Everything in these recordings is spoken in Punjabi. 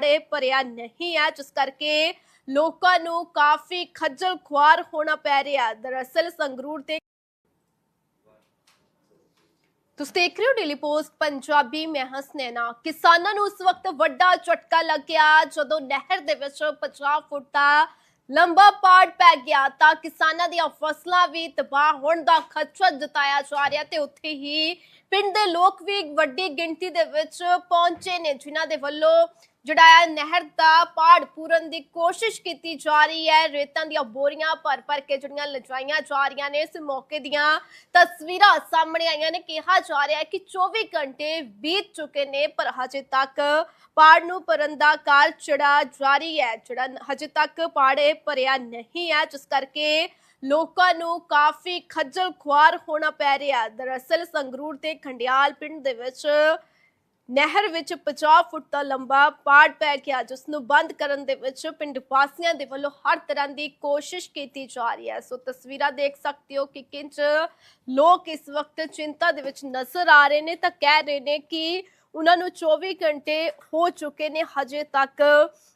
ਪਾੜੇ ਭਰਿਆ ਨਹੀਂ ਹੈ ਜਿਸ ਕਰਕੇ ਲੋਕਾਂ ਨੂੰ ਕਾਫੀ ਖੱਜਲ ਖੁਆਰ ਹੋਣਾ ਪੈ ਰਿਹਾ। ਦਰਅਸਲ ਸੰਗਰੂਰ ਦੇ ਤੁਸੀਂ ਦੇਖ ਰਹੇ ਹੋ ਡੇਲੀ ਪੋਸਟ, ਪੰਜਾਬੀ ਮੈਂ ਹਸਨੈਨਾ ਕਿਸਾਨਾਂ ਨੂੰ ਉਸ ਵਕਤ ਵੱਡਾ ਝਟਕਾ ਲੱਗਿਆ, ਜਦੋਂ ਨਹਿਰ ਦੇ ਵਿੱਚ 50 ਫੁੱਟ ਦਾ ਲੰਬਾ ਪਾੜ ਪੈ ਗਿਆ, ਤਾਂ ਕਿਸਾਨਾਂ ਦੀਆਂ ਫਸਲਾਂ ਵੀ ਤਬਾਹ ਹੋਣ ਦਾ ਖਦਸ਼ਾ ਜਤਾਇਆ ਜਾ ਰਿਹਾ ਤੇ ਉੱਥੇ ਹੀ ਪਿੰਡ ਦੇ ਲੋਕ ਵੀ ਵੱਡੀ ਗਿਣਤੀ ਦੇ ਵਿੱਚ ਪਹੁੰਚੇ ਨੇ, ਜਿਨ੍ਹਾਂ ਦੇ ਵੱਲੋਂ ਜਿਹੜਾ ਹੈ ਨਹਿਰ ਦਾ ਪਾੜ ਪੂਰਨ ਦੀ ਕੋਸ਼ਿਸ਼ ਕੀਤੀ ਜਾ ਰਹੀ ਹੈ। ਰੇਤਾਂ ਦੀਆਂ ਬੋਰੀਆਂ ਭਰ ਭਰ ਕੇ ਜਿਹੜੀਆਂ ਲਜਾਈਆਂ ਜਾ ਰਹੀਆਂ ਨੇ, ਇਸ ਮੌਕੇ ਦੀਆਂ ਤਸਵੀਰਾਂ ਸਾਹਮਣੇ ਆਈਆਂ ਨੇ। ਕਿਹਾ ਜਾ ਰਿਹਾ ਹੈ ਕਿ 24 ਘੰਟੇ ਬੀਤ ਚੁੱਕੇ ਨੇ, ਪਰ ਹਜੇ ਤੱਕ ਪਾੜ ਨੂੰ ਭਰਨ ਦਾ ਕਾਲ ਚੜਾ ਜਾਰੀ ਹੈ, ਜਿਹੜਾ ਹਜੇ ਤੱਕ ਪਾੜੇ ਭਰਿਆ ਨਹੀਂ ਹੈ, ਜਿਸ ਕਰਕੇ ਲੋਕਾਂ ਨੂੰ ਕਾਫੀ ਖੱਜਲ ਖੁਆਰ ਹੋਣਾ ਪੈ ਰਿਹਾ ਦਰਅਸਲ ਸੰਗਰੂਰ ਤੇ ਖੰਡਿਆਲ ਪਿੰਡ ਦੇ ਵਿੱਚ ਨਹਿਰ ਵਿੱਚ 50 ਫੁੱਟ ਦਾ ਲੰਬਾ ਪਾੜ ਪੈ ਗਿਆ ਜਿਸ ਨੂੰ ਬੰਦ ਕਰਨ ਦੇ ਵਿੱਚ ਪਿੰਡ ਵਾਸੀਆਂ ਦੇ ਵੱਲੋਂ ਹਰ ਤਰ੍ਹਾਂ ਦੀ ਕੋਸ਼ਿਸ਼ ਕੀਤੀ ਜਾ ਰਹੀ ਹੈ। ਸੋ ਤਸਵੀਰਾਂ ਦੇਖ ਸਕਦੇ ਹੋ ਕਿ ਕਿੰਚ ਲੋਕ ਇਸ ਵਕਤ ਚਿੰਤਾ ਦੇ ਵਿੱਚ ਨਜ਼ਰ ਆ ਰਹੇ ਨੇ, ਤਾਂ ਕਹਿ ਰਹੇ ਨੇ ਕਿ ਉਹਨਾਂ ਨੂੰ 24 ਘੰਟੇ ਹੋ ਚੁੱਕੇ ਨੇ, ਹਜੇ ਤੱਕ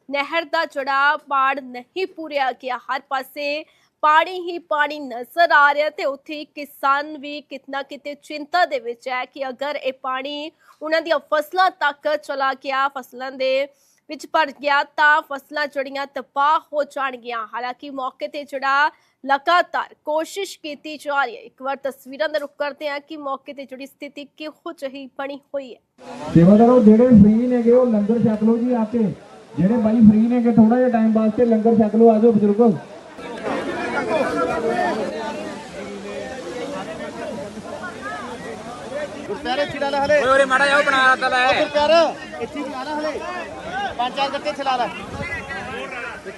ਨਹਿਰ ਦਾ ਜਿਹੜਾ ਪਾੜ ਨਹੀਂ ਪੂਰਿਆ ਗਿਆ। ਹਰ ਪਾਸੇ ਪਾਣੀ ਹੀ ਪਾਣੀ ਨਜ਼ਰ ਆ ਰਿਹਾ ਤੇ ਉੱਥੇ ਕਿਸਾਨ ਵੀ ਕਿਤਨਾ ਕਿਤੇ ਚਿੰਤਾ ਦੇ ਵਿੱਚ ਹੈ ਕਿ ਅਗਰ ਇਹ ਪਾਣੀ ਉਹਨਾਂ ਦੀਆਂ ਫਸਲਾਂ ਤੱਕ ਚਲਾ ਗਿਆ, ਫਸਲਾਂ ਦੇ ਵਿੱਚ ਭਰ ਗਿਆ ਤਾਂ ਫਸਲਾਂ ਜੜੀਆਂ ਤਬਾਹ ਹੋ ਜਾਣਗੀਆਂ। ਹਾਲਾਂਕਿ ਮੌਕੇ ਤੇ ਜਿਹੜਾ ਲਗਾਤਾਰ ਕੋਸ਼ਿਸ਼ ਕੀਤੀ ਜਾ ਰਹੀ ਹੈ, ਇੱਕ ਵਾਰ ਤਸਵੀਰਾਂ ਦਾ ਰੁਖ ਕਰਦੇ ਹਾਂ ਕਿ ਮੌਕੇ ਤੇ ਜਿਹੜੀ ਸਥਿਤੀ ਕਿਹੋ ਜਿਹੀ ਬਣੀ ਹੋਈ ਹੈ। ਸੇਵਾਦਾਰੋ, ਜਿਹੜੇ ਫ੍ਰੀ ਨੇਗੇ ਉਹ ਲੰਗਰ ਛਕ ਲਓ ਜੀ ਆ ਕੇ। ਜਿਹੜੇ ਬਾਈ ਫ੍ਰੀ ਨੇਗੇ ਥੋੜਾ ਜਿਹਾ ਟਾਈਮ ਵਾਸਤੇ ਲੰਗਰ ਛਕ ਲਓ ਆਜੋ ਬਜ਼ੁਰਗੋ ਗੁਰਪਿਆਰੇ ਚਿੜਾ ਲੈ ਹਲੇ। ਓਏ ਓਰੇ ਮਾੜਾ ਜਾਓ ਬਣਾ ਤਾ ਲੈ। ਗੁਰਪਿਆਰ ਇੱਥੇ ਹੀ ਆਣਾ ਹਲੇ। ਪੰਜ ਚਾਰ ਗੱਟੇ ਚਲਾ ਲੈ।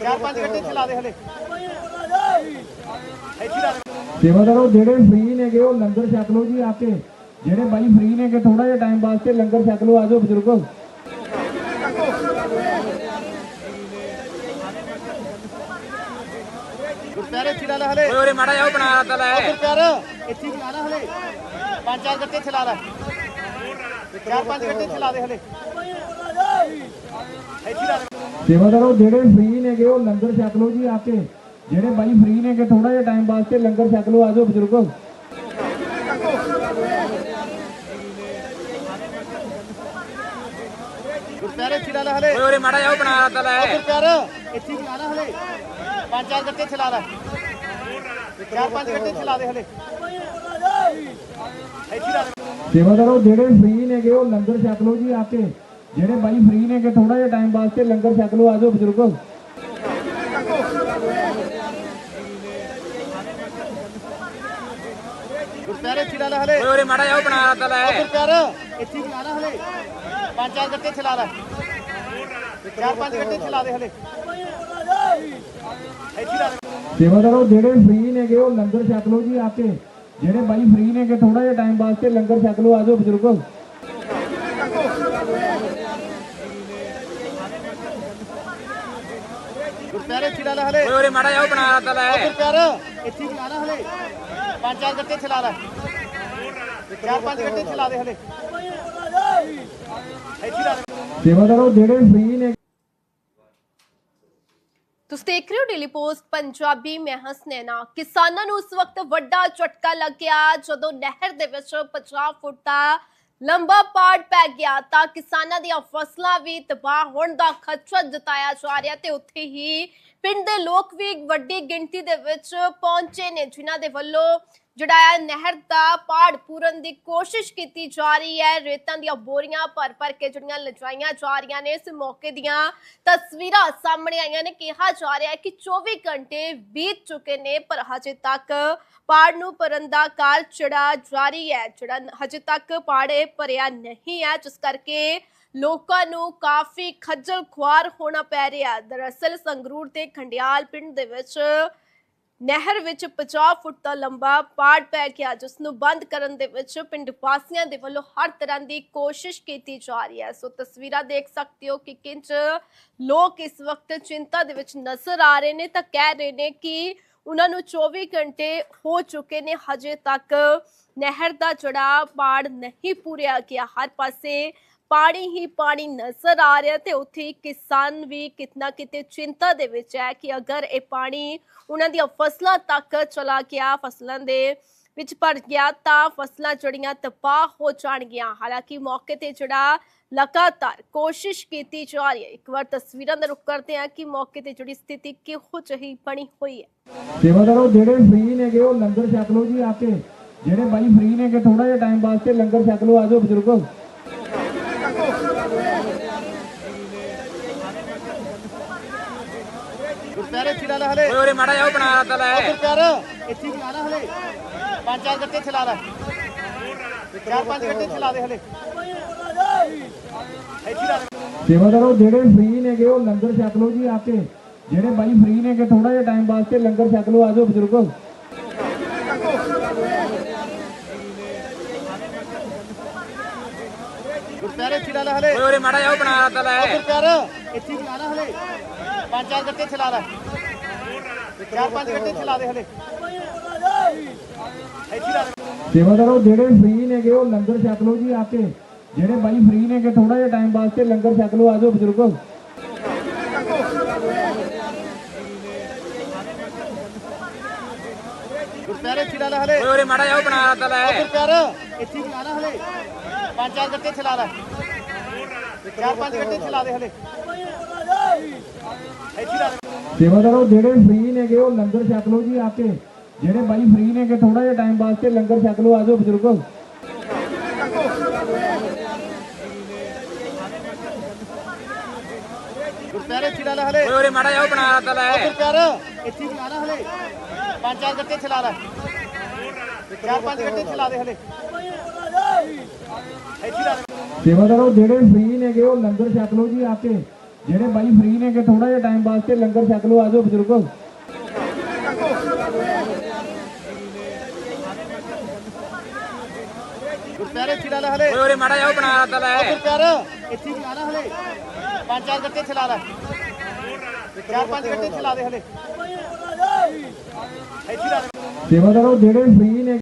ਚਾਰ ਪੰਜ ਗੱਟੇ ਚਲਾ ਦੇ ਹਲੇ। ਇੱਥੇ ਲਾ ਦੇ। ਸੇਵਾਦਾਰੋ ਜਿਹੜੇ ਫ੍ਰੀ ਨੇਗੇ ਉਹ ਲੰਗਰ ਛਕ ਲਓ ਜੀ ਆ ਕੇ। ਜਿਹੜੇ ਬਾਈ ਫ੍ਰੀ ਨੇਗੇ ਥੋੜਾ ਜਿਹਾ ਟਾਈਮ ਵਾਸਤੇ ਲੰਗਰ ਛਕ ਲਓ ਆਜੋ ਬਜ਼ੁਰਗੋ। ਗੁਰਪਿਆਰੇ ਚਿੜਾ ਲੈ ਹਲੇ। ਓਏ ਓਰੇ ਮਾੜਾ ਜਾਓ ਬਣਾ ਤਾ ਲੈ। ਗੁਰਪਿਆਰ ਇੱਥੇ ਹੀ ਆਣਾ ਹਲੇ। ਪੰਜ ਚਾਰ ਗੱਟੇ ਚਲਾ ਲੈ। ਚਾਰ ਪੰਜ ਗੱਟੇ ਚਲਾ ਦੇ ਹਲੇ। ਸੇਵਾਦਾਰੋ ਜਿਹੜੇ ਫ੍ਰੀ ਨੇਗੇ ਉਹ ਲੰਗਰ ਛਕ ਲਓ ਜੀ ਆ ਕੇ। ਜਿਹੜੇ ਬਾਈ ਫ੍ਰੀ ਨੇਗੇ ਥੋੜਾ ਜਿਹਾ ਟਾਈਮ ਵਾਸਤੇ ਲੰਗਰ ਛਕ ਲਓ ਆਜੋ ਬਜ਼ੁਰਗੋ। ਗੁਰਪਿਆਰੇ ਚਿੜਾ ਲੈ ਹਲੇ। ਓਏ ਓਰੇ ਮਾੜਾ ਜਾਓ ਬਣਾ ਤਾ ਲੈ। ਗੁਰਪਿਆਰ ਇੱਥੇ ਹੀ ਆਣਾ ਹਲੇ। ਪੰਜ ਚਾਰ ਗੱਟੇ ਚਲਾ ਲੈ। ਚਾਰ ਪੰਜ ਗੱਟੇ ਚਲਾ ਦੇ ਹਲੇ। ਇੱਥੇ ਲਾ ਦੇ। ਸੇਵਾਦਾਰੋ ਜਿਹੜੇ ਫ੍ਰੀ ਨੇਗੇ ਉਹ ਲੰਗਰ ਛਕ ਲਓ ਜੀ ਆ ਕੇ। ਜਿਹੜੇ ਬਾਈ ਫ੍ਰੀ ਨੇਗੇ ਥੋੜਾ ਜਿਹਾ ਟਾਈਮ ਵਾਸਤੇ ਲੰਗਰ ਛਕ ਲਓ ਆਜੋ ਬਜ਼ੁਰਗੋ। ਗੁਰਪਿਆਰੇ ਚਿੜਾ ਲੈ ਹਲੇ। ਓਏ ਓਰੇ ਮਾੜਾ ਜਾਓ ਬਣਾ ਤਾ ਲੈ। ਗੁਰਪਿਆਰ ਇੱਥੇ ਹੀ ਆਣਾ ਹਲੇ। ਪੰਜ ਚਾਰ ਗੱਟੇ ਚਲਾ ਲੈ। ਚਾਰ ਪੰਜ ਗੱਟੇ ਚਲਾ ਦੇ ਹਲੇ। ਇੱਥੇ ਲਾ ਦੇ। ਸੇਵਾਦਾਰੋ ਜਿਹੜੇ ਫ੍ਰੀ ਨੇਗੇ ਉਹ ਲੰਗਰ ਛਕ ਲਓ ਜੀ ਆ ਕੇ। ਜਿਹੜੇ ਬਾਈ ਫ੍ਰੀ ਨੇਗੇ ਥੋੜਾ ਜਿਹਾ ਟਾਈਮ ਵਾਸਤੇ ਲੰਗਰ ਛਕ ਲਓ ਆਜੋ ਬਜ਼ੁਰਗੋ। ਗੁਰਪਿਆਰੇ ਚਿੜਾ ਲੈ ਹਲੇ। ਓਏ ਓਰੇ ਮਾੜਾ ਜਾਓ ਬਣਾ ਤਾ ਲੈ ਗੁਰਪਿਆਰ ਇੱਥੇ ਹੀ ਆਣਾ ਹਲੇ। ਪੰਜ ਚਾਰ ਗੱਟੇ ਚਲਾ ਲੈ ਚਾਰ ਪੰਜ ਗੱਟੇ ਚਲਾ ਦੇ ਹਲੇ। ਇੱਥੇ ਲਾ। ਸੇਵਾਦਾਰੋ ਜਿਹੜੇ ਫ੍ਰੀ ਨੇ ਤੁਸੀਂ ਦੇਖ ਰਹੇ ਹੋ ਡੇਲੀ ਪੋਸਟ ਪੰਜਾਬੀ, ਮੈਂ ਹਸਨੈਨਾ ਕਿਸਾਨਾਂ ਨੂੰ ਉਸ ਵਕਤ ਵੱਡਾ ਝਟਕਾ ਲੱਗਿਆ, ਜਦੋਂ ਨਹਿਰ ਦੇ ਵਿੱਚ 50 ਫੁੱਟ ਦਾ ਲੰਬਾ ਪਾੜ ਪੈ ਗਿਆ, ਤਾਂ ਕਿਸਾਨਾਂ ਦੀਆਂ ਫਸਲਾਂ ਵੀ ਤਬਾਹ ਹੋਣ ਦਾ ਖਦਸ਼ਾ ਜਤਾਇਆ ਜਾ ਰਿਹਾ ਤੇ ਉੱਥੇ ਹੀ ਪਿੰਡ ਦੇ ਲੋਕ ਵੀ ਵੱਡੀ ਗਿਣਤੀ ਦੇ ਵਿੱਚ ਪਹੁੰਚੇ ਨੇ, ਜਿਨ੍ਹਾਂ ਦੇ ਵੱਲੋਂ ਜਿਹੜਾ ਹੈ ਨਹਿਰ ਦਾ ਪਾੜ ਪੂਰਨ ਦੀ ਕੋਸ਼ਿਸ਼ ਕੀਤੀ ਜਾ ਰਹੀ ਹੈ। ਰੇਤਾਂ ਦੀਆਂ ਬੋਰੀਆਂ ਭਰ ਭਰ ਕੇ ਜਿਹੜੀਆਂ ਲਜਾਈਆਂ ਜਾ ਰਹੀਆਂ ਨੇ, ਇਸ ਮੌਕੇ ਦੀਆਂ ਤਸਵੀਰਾਂ ਸਾਹਮਣੇ ਆਈਆਂ ਨੇ। ਕਿਹਾ ਜਾ ਰਿਹਾ ਹੈ ਕਿ 24 ਘੰਟੇ ਬੀਤ ਚੁੱਕੇ ਨੇ, ਪਰ ਹਜੇ ਤੱਕ ਪਾੜ ਨੂੰ ਭਰਨ ਦਾ ਕਾਲ ਚੜਾ ਜਾਰੀ ਹੈ, ਜਿਹੜਾ ਹਜੇ ਤੱਕ ਪਾੜੇ ਭਰਿਆ ਨਹੀਂ ਹੈ। ਜਿਸ ਕਰਕੇ ਲੋਕਾਂ ਨੂੰ ਕਾਫੀ ਖੱਜਲ ਖੁਆਰ ਹੋਣਾ ਪੈ ਰਿਹਾ ਦਰਅਸਲ ਸੰਗਰੂਰ ਤੇ ਖੰਡਿਆਲ ਪਿੰਡ ਦੇ ਵਿੱਚ ਨਹਿਰ ਵਿੱਚ 50 ਫੁੱਟ ਦਾ ਲੰਬਾ ਪਾੜ ਪੈ ਗਿਆ ਜਿਸ ਨੂੰ ਬੰਦ ਕਰਨ ਦੇ ਵਿੱਚ ਪਿੰਡ ਵਾਸੀਆਂ ਦੇ ਵੱਲੋਂ ਹਰ ਤਰ੍ਹਾਂ ਦੀ ਕੋਸ਼ਿਸ਼ ਕੀਤੀ ਜਾ ਰਹੀ ਹੈ। ਸੋ ਤਸਵੀਰਾਂ ਦੇਖ ਸਕਦੇ ਹੋ ਕਿ ਕਿੰਚ ਲੋਕ ਇਸ ਵਕਤ ਚਿੰਤਾ ਦੇ ਵਿੱਚ ਨਜ਼ਰ ਆ ਰਹੇ ਨੇ ਤਾਂ ਕਹਿ ਰਹੇ ਨੇ ਕਿ ਉਹਨਾਂ ਨੂੰ 24 ਘੰਟੇ ਹੋ ਚੁੱਕੇ ਨੇ, ਹਜੇ ਤੱਕ ਨਹਿਰ ਦਾ ਜਿਹੜਾ ਪਾੜ ਨਹੀਂ ਪੂਰਿਆ ਗਿਆ। ਹਰ ਪਾਸੇ ਪਾਣੀ ਹੀ ਪਾਣੀ ਨਜ਼ਰ ਆ ਰਿਹਾ ਤੇ ਉੱਥੇ ਕਿਸਾਨ ਵੀ ਕਿਤਨਾ ਕਿਤੇ ਚਿੰਤਾ ਦੇ ਵਿੱਚ ਹੈ ਕਿ ਅਗਰ ਇਹ ਪਾਣੀ ਉਹਨਾਂ ਦੀਆਂ ਫਸਲਾਂ ਤੱਕ ਚਲਾ ਗਿਆ, ਫਸਲਾਂ ਦੇ ਵਿੱਚ ਭਰ ਗਿਆ ਤਾਂ ਫਸਲਾਂ ਜੜੀਆਂ ਤਬਾਹ ਹੋ ਜਾਣਗੀਆਂ। ਹਾਲਾਂਕਿ ਮੌਕੇ ਤੇ ਜਿਹੜਾ ਲਗਾਤਾਰ ਕੋਸ਼ਿਸ਼ ਕੀਤੀ ਜਾ ਰਹੀ ਹੈ, ਇੱਕ ਵਾਰ ਤਸਵੀਰਾਂ ਦਾ ਰੁਖ ਕਰਦੇ ਹਾਂ ਕਿ ਮੌਕੇ ਤੇ ਜਿਹੜੀ ਸਥਿਤੀ ਕਿਹੋ ਜਿਹੀ ਬਣੀ ਹੋਈ ਹੈ। ਸੇਵਾਦਾਰੋ ਜਿਹੜੇ ਫ੍ਰੀ ਨੇਗੇ, ਉਹ ਲੰਗਰ ਛਕ ਲਓ ਜੀ ਆ ਕੇ। ਜਿਹੜੇ ਬਾਈ ਫ੍ਰੀ ਨੇਗੇ ਥੋੜਾ ਜਿਹਾ ਟਾਈਮ ਵਾਸਤੇ ਲੰਗਰ ਛਕ ਲਓ ਆਜੋ ਬਜ਼ੁਰਗੋ। ਗੁਰਪਿਆਰੇ ਇੱਥੇ ਲਾ ਲੈ ਹਲੇ। ਓਏ ਉਰੇ ਮਾੜਾ ਜਿਹਾ ਉਹ ਬਣਾ ਤਾ ਲੈ। ਗੁਰਪਿਆਰ ਇੱਥੇ ਹੀ ਲਾ ਲੈ ਹਲੇ। ਪੰਜ ਚਾਰ ਗੱਟੇ ਇੱਥੇ ਲਾ ਲੈ। ਚਾਰ ਪੰਜ ਗੱਟੇ ਇੱਥੇ ਲਾ ਦੇ ਹਲੇ। ਇੱਥੇ ਹੀ ਲਾ ਦੇ। ਸੇਵਾਦਾਰੋ ਜਿਹੜੇ ਫ੍ਰੀ ਨੇਗੇ ਉਹ ਲੰਗਰ ਛਕ ਲਓ ਜੀ ਆ ਕੇ। ਜਿਹੜੇ ਬਾਈ ਫ੍ਰੀ ਨੇਗੇ ਥੋੜਾ ਜਿਹਾ ਟਾਈਮ ਵਾਸਤੇ ਲੰਗਰ ਛਕ ਲਓ ਆਜੋ ਬਜ਼ੁਰਗੋ। ਇੱਥੇ ਹਲੇ। ਓਏ ਉਰੇ ਮਾੜਾ ਜਿਹਾ ਉਹ ਬਣਾ ਤਾ ਲੈ। ਗੁਰਪਿਆਰ ਇੱਥੇ ਹੀ ਲਾ ਲੈ ਹਲੇ। ਪੰਜ ਚਾਰ ਗੱਟੇ ਇੱਥੇ ਲਾ ਲੈ। ਚਾਰ ਪੰਜ ਗੱਟੇ ਇੱਥੇ ਲਾ ਦੇ ਹਲੇ। ਇੱਥੇ ਹੀ ਲਾ ਦੇ। ਸੇਵਾਦਾਰੋ ਜਿਹੜੇ ਫ੍ਰੀ ਨੇਗੇ ਉਹ ਲੰਗਰ ਛਕ ਲਓ ਜੀ ਆ ਕੇ। ਜਿਹੜੇ ਬਾਈ ਫ੍ਰੀ ਨੇਗੇ ਥੋੜਾ ਜਿਹਾ ਟਾਈਮ ਵਾਸਤੇ ਲੰਗਰ ਛਕ ਲਓ ਆਜੋ ਬਜ਼ੁਰਗੋ। ਗੁਰਪਿਆਰੇ ਇੱਥੇ ਲਾ ਹਲੇ। ਓਏ ਉਰੇ ਮਾੜਾ ਉਹ ਬਣਾ ਤਾ ਲੈ। ਗੁਰਪਿਆਰ ਇੱਥੇ ਹੀ ਹਲੇ। ਪੰਜ ਚਾਰ ਗੱਟੇ ਇੱਥੇ ਲਾ। ਲੈ ਚਾਰ ਪੰਜ ਗੱਟੇ ਇੱਥੇ ਲਾ ਦੇ ਹਲੇ। ਇੱਥੇ ਲਾ ਦੇ ਸੇਵਾਦਾਰੋ ਜਿਹੜੇ ਫ੍ਰੀ ਨੇਗੇ ਉਹ ਲੰਗਰ ਛਕ ਲਓ ਜੀ ਆ ਕੇ। ਜਿਹੜੇ ਬਾਈ ਫ੍ਰੀ ਨੇਗੇ ਥੋੜਾ ਜਿਹਾ ਟਾਈਮ ਵਾਸਤੇ ਲੰਗਰ ਛਕ ਲਓ ਆਜੋ ਬਜ਼ੁਰਗੋ। ਗੁਰਪਿਆਰੇ ਇੱਥੇ ਲਾ ਲੈ ਹਲੇ। ਓਏ ਮਾੜਾ ਉਹ ਬਣਾ ਤਾ ਲੈ ਗੁਰਪਿਆਰ ਇੱਥੇ ਲਾ ਲੈ ਹਲੇ। ਪੰਜ ਚਾਰ ਗੱਟੇ ਇੱਥੇ ਲਾ। ਲੈ ਚਾਰ ਪੰਜ ਗੱਟੇ ਇੱਥੇ ਲਾ ਦੇ ਹਲੇ। ਲਾ ਸੇਵਾਦਾਰੋ ਜਿਹੜੇ ਫ੍ਰੀ ਨੇਗੇ ਉਹ ਲੰਗਰ ਛਕ ਲਓ ਜੀ ਆ ਕੇ। ਜਿਹੜੇ ਬਾਈ ਫ੍ਰੀ ਨੇਗੇ ਥੋੜਾ ਜਿਹਾ ਟਾਈਮ ਵਾਸਤੇ ਲੰਗਰ ਛਕ ਲਓ ਆਜੋ ਬਜ਼ੁਰਗੋ। ਗੁਰਪਿਆਰੇ ਇੱਥੇ ਲਾ ਲੈ ਹਲੇ। ਓਏ ਉਰੇ ਮਾੜਾ ਉਹ ਬਣਾ ਤਾ ਲੈ। ਗੁਰਪਿਆਰ ਇੱਥੇ ਹੀ ਲਾ ਲੈ ਹਲੇ। ਪੰਜ ਚਾਰ ਗੱਟੇ ਇੱਥੇ ਲਾ ਚਾਰ ਪੰਜ ਗੱਟੇ ਇੱਥੇ ਲਾ ਦੇ ਹਲੇ। ਇੱਥੇ ਸੇਵਾਦਾਰੋ ਜਿਹੜੇ ਫ੍ਰੀ ਨੇ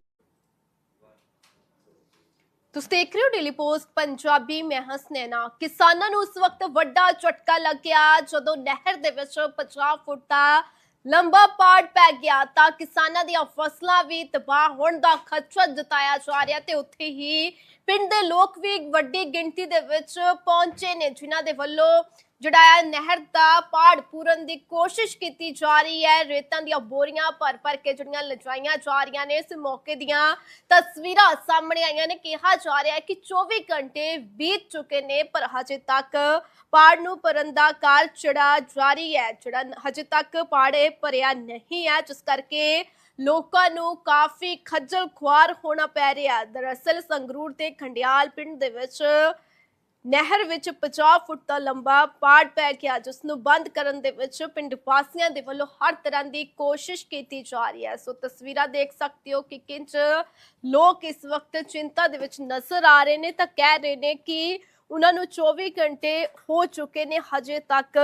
ਤੁਸੀਂ ਦੇਖ ਰਹੇ ਹੋ ਡੇਲੀ ਪੋਸਟ ਪੰਜਾਬੀ ਮੈਂ ਹਸਨੈਨਾ ਕਿਸਾਨਾਂ ਨੂੰ ਉਸ ਵਕਤ ਵੱਡਾ ਝਟਕਾ ਲੱਗਿਆ। ਜਦੋਂ ਨਹਿਰ ਦੇ ਵਿੱਚ 50 ਫੁੱਟ ਦਾ ਲੰਬਾ ਪਾੜ ਪੈ ਗਿਆ, ਤਾਂ ਕਿਸਾਨਾਂ ਦੀਆਂ ਫਸਲਾਂ ਵੀ ਤਬਾਹ ਹੋਣ ਦਾ ਖਦਸ਼ਾ ਜਤਾਇਆ ਜਾ ਰਿਹਾ ਤੇ ਉੱਥੇ ਹੀ ਪਿੰਡ ਦੇ ਲੋਕ ਵੀ ਵੱਡੀ ਗਿਣਤੀ ਦੇ ਵਿੱਚ ਪਹੁੰਚੇ ਨੇ, ਜਿਨ੍ਹਾਂ ਦੇ ਵੱਲੋਂ ਜਿਹੜਾ ਹੈ, ਨਹਿਰ ਦਾ ਪਾੜ ਪੂਰਨ ਦੀ ਕੋਸ਼ਿਸ਼ ਕੀਤੀ ਜਾ ਰਹੀ ਹੈ। ਰੇਤਾਂ ਦੀਆਂ ਬੋਰੀਆਂ ਭਰ ਭਰ ਕੇ ਜਿਹੜੀਆਂ ਲਜਾਈਆਂ ਜਾ ਰਹੀਆਂ ਨੇ, ਇਸ ਮੌਕੇ ਦੀਆਂ ਤਸਵੀਰਾਂ ਸਾਹਮਣੇ ਆਈਆਂ ਨੇ। ਕਿਹਾ ਜਾ ਰਿਹਾ ਹੈ ਕਿ 24 ਘੰਟੇ ਬੀਤ ਚੁੱਕੇ ਨੇ, ਪਰ ਹਜੇ ਤੱਕ ਪਾੜ ਨੂੰ ਭਰਨ ਦਾ ਕਾਰਜ ਜਿਹੜਾ ਜਾਰੀ ਹੈ, ਜਿਹੜਾ ਹਜੇ ਤੱਕ ਪਾੜੇ ਭਰਿਆ ਨਹੀਂ ਹੈ, ਜਿਸ ਕਰਕੇ ਲੋਕਾਂ ਨੂੰ ਕਾਫੀ ਖੱਜਲ ਖੁਆਰ ਹੋਣਾ ਪੈ ਰਿਹਾ ਦਰਅਸਲ ਸੰਗਰੂਰ ਤੇ ਖੰਡਿਆਲ ਪਿੰਡ ਦੇ ਵਿੱਚ ਨਹਿਰ ਵਿੱਚ 50 ਫੁੱਟ ਦਾ ਲੰਬਾ ਪਾੜ ਪੈ ਗਿਆ ਜਿਸ ਨੂੰ ਬੰਦ ਕਰਨ ਦੇ ਵਿੱਚ ਪਿੰਡ ਵਾਸੀਆਂ ਦੇ ਵੱਲੋਂ ਹਰ ਤਰ੍ਹਾਂ ਦੀ ਕੋਸ਼ਿਸ਼ ਕੀਤੀ ਜਾ ਰਹੀ ਹੈ। ਸੋ ਤਸਵੀਰਾਂ ਦੇਖ ਸਕਦੇ ਹੋ ਕਿ ਕਿੰਜ ਲੋਕ ਇਸ ਵਕਤ ਚਿੰਤਾ ਦੇ ਵਿੱਚ ਨਜ਼ਰ ਆ ਰਹੇ ਨੇ ਤਾਂ ਕਹਿ ਰਹੇ ਨੇ ਕਿ ਉਹਨਾਂ ਨੂੰ 24 ਘੰਟੇ ਹੋ ਚੁੱਕੇ ਨੇ, ਹਜੇ ਤੱਕ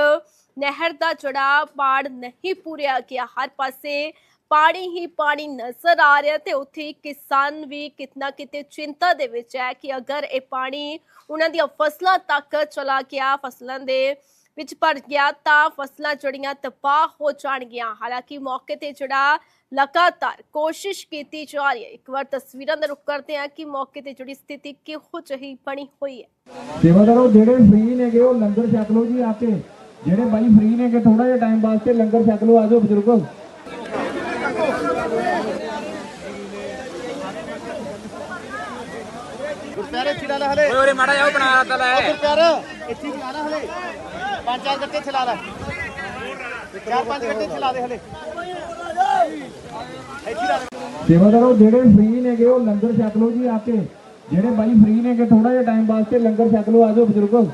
ਨਹਿਰ ਦਾ ਜਿਹੜਾ ਪਾੜ ਨਹੀਂ ਪੂਰਿਆ ਗਿਆ। ਹਰ ਪਾਸੇ ਪਾਣੀ ਹੀ ਪਾਣੀ ਨਜ਼ਰ ਆ ਰਿਹਾ ਤੇ ਉੱਥੇ ਕਿਸਾਨ ਵੀ ਕਿਤਨਾ ਕਿਤੇ ਚਿੰਤਾ ਦੇ ਵਿੱਚ ਹੈ ਕਿ ਅਗਰ ਇਹ ਪਾਣੀ ਉਹਨਾਂ ਦੀਆਂ ਫਸਲਾਂ ਤੱਕ ਚਲਾ ਗਿਆ, ਫਸਲਾਂ ਦੇ ਵਿੱਚ ਭਰ ਗਿਆ ਤਾਂ ਫਸਲਾਂ ਜੜੀਆਂ ਤਬਾਹ ਹੋ ਜਾਣਗੀਆਂ। ਹਾਲਾਂਕਿ ਮੌਕੇ ਤੇ ਜਿਹੜਾ ਲਗਾਤਾਰ ਕੋਸ਼ਿਸ਼ ਕੀਤੀ ਜਾ ਰਹੀ ਹੈ, ਇੱਕ ਵਾਰ ਤਸਵੀਰਾਂ ਦਾ ਰੁਖ ਕਰਦੇ ਹਾਂ ਕਿ ਮੌਕੇ ਤੇ ਜਿਹੜੀ ਸਥਿਤੀ ਕਿਹੋ ਜਿਹੀ ਬਣੀ ਹੋਈ ਹੈ। ਸੇਵਾਦਾਰੋ ਜਿਹੜੇ ਫ੍ਰੀ ਨੇਗੇ ਉਹ ਲੰਗਰ ਛਕ ਲਓ ਜੀ ਆ ਕੇ। ਜਿਹੜੇ ਬਾਈ ਫ੍ਰੀ ਨੇਗੇ ਥੋੜਾ ਜਿਹਾ ਟਾਈਮ ਵਾਸਤੇ ਲੰਗਰ ਛਕ ਲਓ ਆਜੋ ਬਜ਼ੁਰਗੋ ਗੁਰਪਿਆਰੇ ਇੱਥੇ ਲਾ ਲੈ ਹਲੇ। ਓਏ ਉਰੇ ਮਾੜਾ ਜਿਹਾ ਉਹ ਬਣਾ ਤਾ ਲੈ। ਗੁਰਪਿਆਰ ਇੱਥੇ ਹੀ ਲਾ ਲੈ ਹਲੇ। ਪੰਜ ਚਾਰ ਗੱਟੇ ਇੱਥੇ ਲਾ। ਲੈ ਚਾਰ ਪੰਜ ਗੱਟੇ ਇੱਥੇ ਲਾ ਦੇ ਹਲੇ। ਇੱਥੇ ਹੀ ਲਾ ਦੇ। ਸੇਵਾਦਾਰੋ ਜਿਹੜੇ ਫ੍ਰੀ ਨੇਗੇ ਉਹ ਲੰਗਰ ਛਕ ਲਓ ਜੀ ਆ ਕੇ। ਜਿਹੜੇ ਬਾਈ ਫ੍ਰੀ ਨੇਗੇ ਥੋੜਾ ਜਿਹਾ ਟਾਈਮ ਵਾਸਤੇ ਲੰਗਰ ਛਕ ਲਓ ਆਜੋ ਬਜ਼ੁਰਗੋ।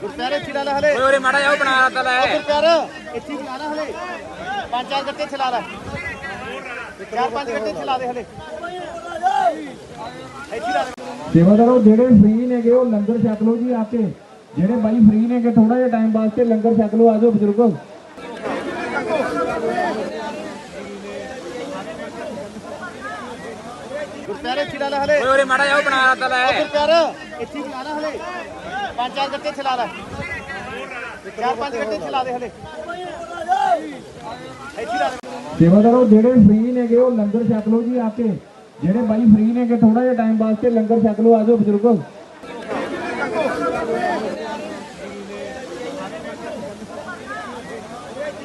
ਗੁਰਪਿਆਰੇ ਇੱਥੇ ਲਾ ਲੈ ਹਲੇ। ਓਏ ਉਰੇ ਮਾੜਾ ਉਹ ਬਣਾ ਤਾ ਲੈ। ਗੁਰਪਿਆਰ ਇੱਥੇ ਲਾ ਲੈ ਹਲੇ। ਪੰਜ ਚਾਰ ਗੱਟੇ ਇੱਥੇ ਲਾ ਲੈ। ਚਾਰ ਪੰਜ ਗੱਟੇ ਇੱਥੇ ਲਾ ਦੇ ਹਲੇ। ਇੱਥੇ ਲਾ ਸੇਵਾਦਾਰੋ ਜਿਹੜੇ ਫ੍ਰੀ ਨੇਗੇ ਉਹ ਲੰਗਰ ਛਕ ਲਓ ਜੀ ਆ ਕੇ। ਜਿਹੜੇ ਬਾਈ ਫ੍ਰੀ ਨੇਗੇ ਥੋੜਾ ਜਿਹਾ ਟਾਈਮ ਵਾਸਤੇ ਲੰਗਰ ਛਕ ਲਓ ਆਜੋ ਬਜ਼ੁਰਗੋ। ਲੈ ਹਲੇ। ਓਏ ਮਾੜਾ ਉਹ ਬਣਾ ਤਾਂ ਲੈ ਕਰ ਇੱਥੇ ਲਾ ਨਾ ਹਲੇ। ਪੰਜ ਚਾਰ ਗੱਟੇ ਇੱਥੇ ਲਾ ਲੈ। ਚਾਰ ਪੰਜ ਗੱਟੇ ਇੱਥੇ ਲਾ ਦੇ ਹਲੇ। ਇੱਥੇ ਲਾ ਦੇ। ਸੇਵਾਦਾਰੋ ਜਿਹੜੇ ਫ੍ਰੀ ਨੇਗੇ ਉਹ ਲੰਗਰ ਛਕ ਲਓ ਜੀ ਆ ਕੇ। ਜਿਹੜੇ ਬਾਈ ਫ੍ਰੀ ਨੇਗੇ ਥੋੜਾ ਜਿਹਾ ਟਾਈਮ ਵਾਸਤੇ ਲੰਗਰ ਛਕ ਲਓ ਆਜੋ ਬਜ਼ੁਰਗੋ।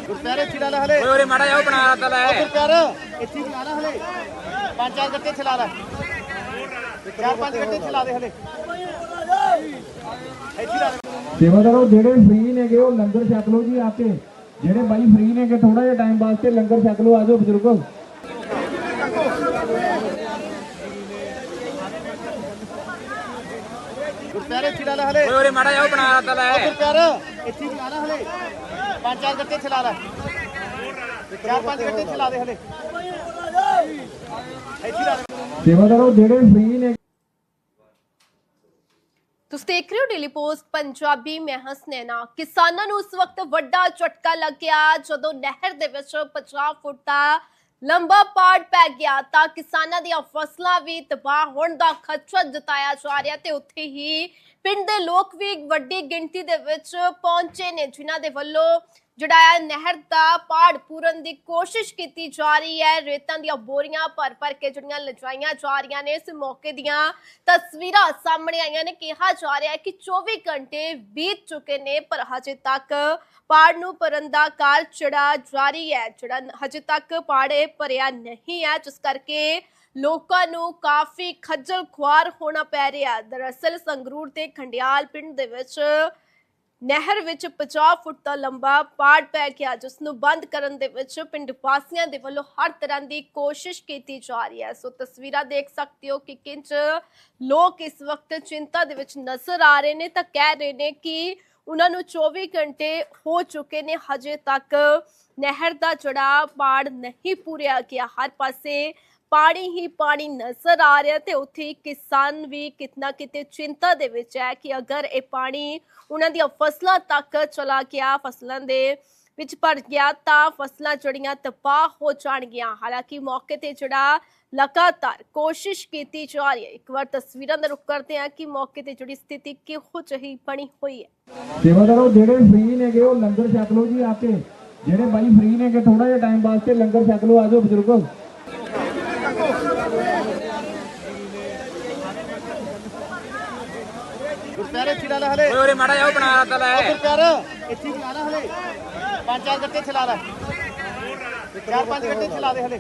ਗੁਰਪਿਆਰੇ ਇੱਥੇ ਲਾ ਲੈ ਹਲੇ। ਓਏ ਉਰੇ ਮਾੜਾ ਜਿਹਾ ਉਹ ਬਣਾ ਤਾਂ ਲੈ। ਉਧਰ ਕਰ ਇੱਥੇ ਹੀ ਲਾ ਨਾ ਹਲੇ। ਪੰਜ ਚਾਰ ਗੱਟੇ ਇੱਥੇ ਲਾ ਲੈ। ਚਾਰ ਪੰਜ ਗੱਟੇ ਇੱਥੇ ਲਾ ਦੇ ਹਲੇ। ਇੱਥੇ ਲਾ ਦੇ। ਸੇਵਾਦਾਰੋ ਜਿਹੜੇ ਫ੍ਰੀ ਨੇਗੇ ਉਹ ਲੰਗਰ ਛਕ ਲਓ ਜੀ ਆ ਕੇ। ਜਿਹੜੇ ਬਾਈ ਫ੍ਰੀ ਨੇਗੇ ਥੋੜਾ ਜਿਹਾ ਟਾਈਮ ਵਾਸਤੇ ਲੰਗਰ ਛਕ ਲਓ ਆਜੋ ਬਜ਼ੁਰਗੋ। ਗੁਰਪਿਆਰੇ ਇੱਥੇ ਲਾ ਲੈ ਹਲੇ। ਓਏ ਉਰੇ ਮਾੜਾ ਜਿਹਾ ਉਹ ਬਣਾ ਤਾਂ ਲੈ ਉਧਰ ਕਰ ਇੱਥੇ ਹੀ ਲਾ ਨਾ ਹਲੇ। ਪੰਜ ਚਾਰ ਗੱਟੇ ਇੱਥੇ ਲਾ ਲੈ। ਚਾਰ ਪੰਜ ਗੱਟੇ ਇੱਥੇ ਲਾ ਦੇ ਹਲੇ। ਇੱਥੇ ਲਾ ਦੇ। ਸੇਵਾਦਾਰੋ ਜਿਹੜੇ ਫ੍ਰੀ ਨੇ ਤੁਸੀਂ ਦੇਖ ਰਹੇ ਹੋ ਡੇਲੀ ਪੋਸਟ ਪੰਜਾਬੀ, ਮੈਂ ਹਸਨੈਨਾ ਕਿਸਾਨਾਂ ਨੂੰ ਉਸ ਵਕਤ ਵੱਡਾ ਝਟਕਾ ਲੱਗਿਆ, ਜਦੋਂ ਨਹਿਰ ਦੇ ਵਿੱਚ 50 ਫੁੱਟ ਦਾ ਲੰਬਾ ਪਾੜ ਪੈ ਗਿਆ, ਤਾਂ ਕਿਸਾਨਾਂ ਦੀਆਂ ਫਸਲਾਂ ਵੀ ਤਬਾਹ ਹੋਣ ਦਾ ਖਦਸ਼ਾ ਜਤਾਇਆ ਜਾ ਰਿਹਾ ਤੇ ਉੱਥੇ ਹੀ ਪਿੰਡ ਦੇ ਲੋਕ ਵੀ ਵੱਡੀ ਗਿਣਤੀ ਦੇ ਵਿੱਚ ਪਹੁੰਚੇ ਨੇ, ਜਿਨ੍ਹਾਂ ਦੇ ਵੱਲੋਂ ਜਿਹੜਾ ਹੈ ਨਹਿਰ ਦਾ ਪਾੜ ਪੂਰਨ ਦੀ ਕੋਸ਼ਿਸ਼ ਕੀਤੀ ਜਾ ਰਹੀ ਹੈ। ਰੇਤਾਂ ਦੀਆਂ ਬੋਰੀਆਂ ਭਰ ਭਰ ਕੇ ਜਿਹੜੀਆਂ ਲਜਾਈਆਂ ਜਾ ਰਹੀਆਂ ਨੇ, ਇਸ ਮੌਕੇ ਦੀਆਂ ਤਸਵੀਰਾਂ ਸਾਹਮਣੇ ਆਈਆਂ ਨੇ। ਕਿਹਾ ਜਾ ਰਿਹਾ ਹੈ ਕਿ 24 ਘੰਟੇ ਬੀਤ ਚੁੱਕੇ ਨੇ, ਪਰ ਹਜੇ ਤੱਕ ਪਾੜ ਨੂੰ ਭਰਨ ਦਾ ਕਾਰਜ ਜਿਹੜਾ ਜਾਰੀ ਹੈ। ਜਿਹੜਾ ਹਜੇ ਤੱਕ ਪਾੜੇ ਭਰਿਆ ਨਹੀਂ ਹੈ, ਜਿਸ ਕਰਕੇ ਲੋਕਾਂ ਨੂੰ ਕਾਫੀ ਖੱਜਲ ਖੁਆਰ ਹੋਣਾ ਪੈ ਰਿਹਾ ਦਰਅਸਲ ਸੰਗਰੂਰ ਦੇ ਖੰਡਿਆਲ ਪਿੰਡ ਦੇ ਵਿੱਚ ਨਹਿਰ ਵਿੱਚ 50 ਫੁੱਟ ਦਾ ਲੰਬਾ ਪਾੜ ਪੈ ਗਿਆ ਜਿਸ ਨੂੰ ਬੰਦ ਕਰਨ ਦੇ ਵਿੱਚ ਪਿੰਡ ਵਾਸੀਆਂ ਦੇ ਵੱਲੋਂ ਹਰ ਤਰ੍ਹਾਂ ਦੀ ਕੋਸ਼ਿਸ਼ ਕੀਤੀ ਜਾ ਰਹੀ ਹੈ। ਸੋ ਤਸਵੀਰਾਂ ਦੇਖ ਸਕਦੇ ਹੋ ਕਿ ਕਿੰਚ ਲੋਕ ਇਸ ਵਕਤ ਚਿੰਤਾ ਦੇ ਵਿੱਚ ਨਜ਼ਰ ਆ ਰਹੇ ਨੇ, ਤਾਂ ਕਹਿ ਰਹੇ ਨੇ ਕਿ ਉਹਨਾਂ ਨੂੰ 24 ਘੰਟੇ ਹੋ ਚੁੱਕੇ ਨੇ, ਹਜੇ ਤੱਕ ਨਹਿਰ ਦਾ ਜਿਹੜਾ ਪਾੜ ਨਹੀਂ ਪੂਰਿਆ ਗਿਆ। ਹਰ ਪਾਸੇ ਪਾਣੀ ਹੀ ਪਾਣੀ ਨਜ਼ਰ ਆ ਰਿਹਾ ਤੇ ਉੱਥੇ ਕਿਸਾਨ ਵੀ ਕਿਤਨਾ ਕਿਤੇ ਚਿੰਤਾ ਦੇ ਵਿੱਚ ਹੈ ਕਿ ਅਗਰ ਇਹ ਪਾਣੀ ਉਹਨਾਂ ਦੀਆਂ ਫਸਲਾਂ ਤੱਕ ਚਲਾ ਗਿਆ, ਫਸਲਾਂ ਦੇ ਵਿੱਚ ਭਰ ਗਿਆ ਤਾਂ ਫਸਲਾਂ ਜੜੀਆਂ ਤਬਾਹ ਹੋ ਜਾਣਗੀਆਂ। ਹਾਲਾਂਕਿ ਮੌਕੇ ਤੇ ਜਿਹੜਾ ਲਗਾਤਾਰ ਕੋਸ਼ਿਸ਼ ਕੀਤੀ ਜਾ ਰਹੀ ਹੈ, ਇੱਕ ਵਾਰ ਤਸਵੀਰਾਂ ਦਾ ਰੁਖ ਕਰਦੇ ਹਾਂ ਕਿ ਮੌਕੇ ਤੇ ਜਿਹੜੀ ਸਥਿਤੀ ਕਿਹੋ ਜਿਹੀ ਬਣੀ ਹੋਈ ਹੈ। ਸੇਵਾਦਾਰੋ ਜਿਹੜੇ ਫ੍ਰੀ ਨੇਗੇ ਉਹ ਲੰਗਰ ਛਕ ਲਓ ਜੀ ਆ ਕੇ। ਜਿਹੜੇ ਬਾਈ ਫ੍ਰੀ ਨੇਗੇ ਥੋੜਾ ਜਿਹਾ ਟਾਈਮ ਵਾਸਤੇ ਲੰਗਰ ਛਕ ਲਓ ਆਜੋ ਬਜ਼ੁਰਗੋ। ਗੁਰਪਿਆਰੇ ਇੱਥੇ ਲਾ ਲੈ ਹਲੇ। ਓਏ ਉਰੇ ਮਾੜਾ ਉਹ ਬਣਾ ਤਾਂ ਲੈ। ਕਰ ਇੱਥੇ ਹੀ ਲਾ ਹਲੇ। ਪੰਜ ਚਾਰ ਗੱਟੇ ਇੱਥੇ ਲਾ ਚਾਰ ਪੰਜ ਗੱਟੇ ਇੱਥੇ ਲਾ ਦੇ ਹਲੇ।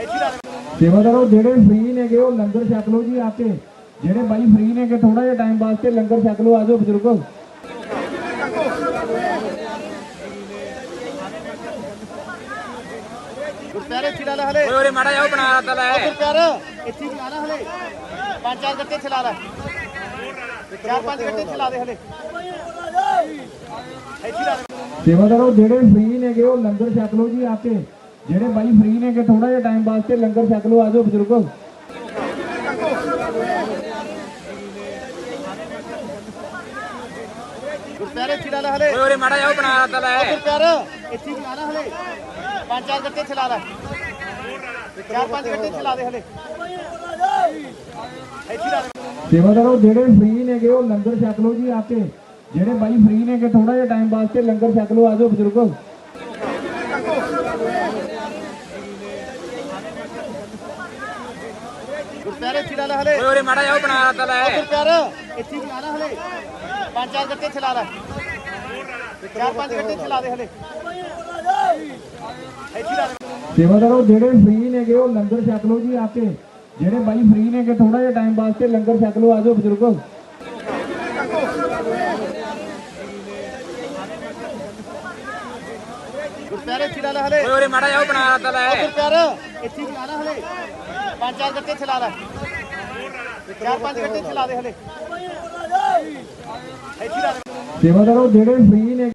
ਇੱਥੇ ਲਾ ਦੇ। ਸੇਵਾਦਾਰੋ ਜਿਹੜੇ ਫ੍ਰੀ ਨੇਗੇ ਉਹ ਲੰਗਰ ਛਕ ਲਓ ਜੀ ਆ ਕੇ। ਜਿਹੜੇ ਬਾਈ ਫ੍ਰੀ ਨੇਗੇ ਥੋੜਾ ਜਿਹਾ ਟਾਈਮ ਵਾਸਤੇ ਲੰਗਰ ਛਕ ਲਓ ਆਜੋ ਬਜ਼ੁਰਗੋ। ਗੁਰਪਿਆਰੇ ਇੱਥੇ ਲਾ ਲੈ ਹਲੇ। ਓਏ ਉਰੇ ਮਾੜਾ ਉਹ ਬਣਾ ਤਾਂ ਲੈ। ਉਧਰ ਕਰ। ਇੱਥੇ ਹੀ ਲਾ ਹਲੇ। ਪੰਜ ਚਾਰ ਗੱਟੇ ਇੱਥੇ ਲਾ ਲੈ। ਚਾਰ ਪੰਜ ਗੱਟੇ ਇੱਥੇ ਲਾ ਦੇ ਹਲੇ। ਇੱਥੇ ਲਾ ਸੇਵਾਦਾਰੋ ਜਿਹੜੇ ਫ੍ਰੀ ਨੇਗੇ ਉਹ ਲੰਗਰ ਛਕ ਲਓ ਜੀ ਆ ਕੇ। ਜਿਹੜੇ ਬਾਈ ਫ੍ਰੀ ਨੇਗੇ ਥੋੜਾ ਜਿਹਾ ਟਾਈਮ ਵਾਸਤੇ ਲੰਗਰ ਛਕ ਲਓ ਆਜੋ ਬਜ਼ੁਰਗੋ। ਗੁਰਪਿਆਰੇ ਇੱਥੇ ਲਾ ਲੈ ਹਲੇ। ਓਏ ਉਰੇ ਮਾੜਾ ਉਹ ਬਣਾ ਤਾਂ ਲੈ। ਕਰ। ਇੱਥੇ ਹੀ ਲਾ ਹਲੇ। ਪੰਜ ਚਾਰ ਗੱਟੇ ਇੱਥੇ ਲਾ ਲੈ। ਚਾਰ ਪੰਜ ਦੇ ਹਲੇ। ਸੇਵਾਦਾਰੋ ਜਿਹੜੇ ਫ੍ਰੀ ਨੇਗੇ ਉਹ ਲੰਗਰ ਛਕ ਲਓ ਜੀ ਆ ਕੇ। ਜਿਹੜੇ ਬਾਈ ਫ੍ਰੀ ਨੇਗੇ ਥੋੜਾ ਜਿਹਾ ਟਾਈਮ ਵਾਸਤੇ ਲੰਗਰ ਛਕ ਲਓ ਆਜੋ ਬਜ਼ੁਰਗੋ। ਗੁਰਪਿਆਰੇ ਇੱਥੇ ਲਾ ਹਲੇ। ਓਏ ਮਾੜਾ ਉਹ ਬਣਾ ਤਾਂ ਲੈ। ਕਰ ਇੱਥੇ ਹੀ ਲਾ ਨਾ ਹਲੇ। ਪੰਜ ਚਾਰ ਗੱਟੇ ਇੱਥੇ ਲਾ ਚਾਰ ਪੰਜ ਗੱਟੇ ਲਾ ਦੇ ਹਲੇ। ਸੇਵਾਦਾਰੋ ਜਿਹੜੇ ਫ੍ਰੀ ਨੇਗੇ ਉਹ ਲੰਗਰ ਛਕ ਲਓ ਜੀ ਆ ਕੇ। ਜਿਹੜੇ ਬਾਈ ਫ੍ਰੀ ਨੇਗੇ ਥੋੜਾ ਜਿਹਾ ਟਾਈਮ ਵਾਸਤੇ ਲੰਗਰ ਛਕ ਲਓ ਆਜੋ ਬਜ਼ੁਰਗੋ। ਗੁਰਪਿਆਰੇ ਇੱਥੇ ਲਾ ਲੈ ਹਲੇ। ਓਏ ਉਰੇ ਮਾੜਾ ਉਹ ਬਣਾ ਤਾਂ ਲੈ ਕਰ ਇੱਥੇ ਲਾ ਨਾ ਹਲੇ। ਪੰਜ ਚਾਰ ਗੱਟੇ ਇੱਥੇ ਲਾ ਚਾਰ ਪੰਜ ਗੱਟੇ ਇੱਥੇ ਲਾ ਦੇ ਹਲੇ। ਇੱਥੇ ਲਾ ਸੇਵਾਦਾਰੋ ਜਿਹੜੇ ਫ੍ਰੀ ਨੇ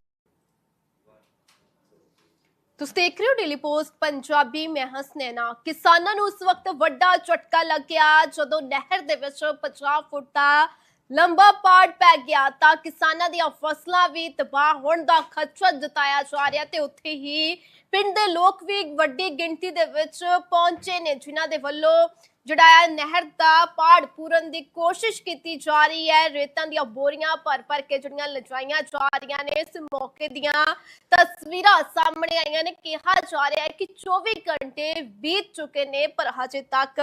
ਤੁਸੀਂ ਦੇਖ ਰਹੇ ਹੋ ਡੇਲੀ ਪੋਸਟ ਪੰਜਾਬੀ, ਮੈਂ ਹਸਨੈਨਾ ਕਿਸਾਨਾਂ ਨੂੰ ਉਸ ਵਕਤ ਵੱਡਾ ਝਟਕਾ ਲੱਗਿਆ, ਜਦੋਂ ਨਹਿਰ ਦੇ ਵਿੱਚ 50 ਫੁੱਟ ਦਾ ਲੰਬਾ ਪਾੜ ਪੈ ਗਿਆ, ਤਾਂ ਕਿਸਾਨਾਂ ਦੀਆਂ ਫਸਲਾਂ ਵੀ ਤਬਾਹ ਹੋਣ ਦਾ ਖਦਸ਼ਾ ਜਤਾਇਆ ਜਾ ਰਿਹਾ ਤੇ ਉੱਥੇ ਹੀ ਪਿੰਡ ਦੇ ਲੋਕ ਵੀ ਵੱਡੀ ਗਿਣਤੀ ਦੇ ਵਿੱਚ ਪਹੁੰਚੇ ਨੇ, ਜਿਨ੍ਹਾਂ ਦੇ ਵੱਲੋਂ ਜਿਹੜਾ ਹੈ ਨਹਿਰ ਦਾ ਪਾੜ ਪੂਰਨ ਦੀ ਕੋਸ਼ਿਸ਼ ਕੀਤੀ ਜਾ ਰਹੀ ਹੈ। ਰੇਤਾਂ ਦੀਆਂ ਬੋਰੀਆਂ ਭਰ ਭਰ ਕੇ ਜਿਹੜੀਆਂ ਲਜਾਈਆਂ ਜਾ ਰਹੀਆਂ ਨੇ, ਇਸ ਮੌਕੇ ਦੀਆਂ ਤਸਵੀਰਾਂ ਸਾਹਮਣੇ ਆਈਆਂ ਨੇ। ਕਿਹਾ ਜਾ ਰਿਹਾ ਹੈ ਕਿ 24 ਘੰਟੇ ਬੀਤ ਚੁੱਕੇ ਨੇ, ਪਰ ਹਜੇ ਤੱਕ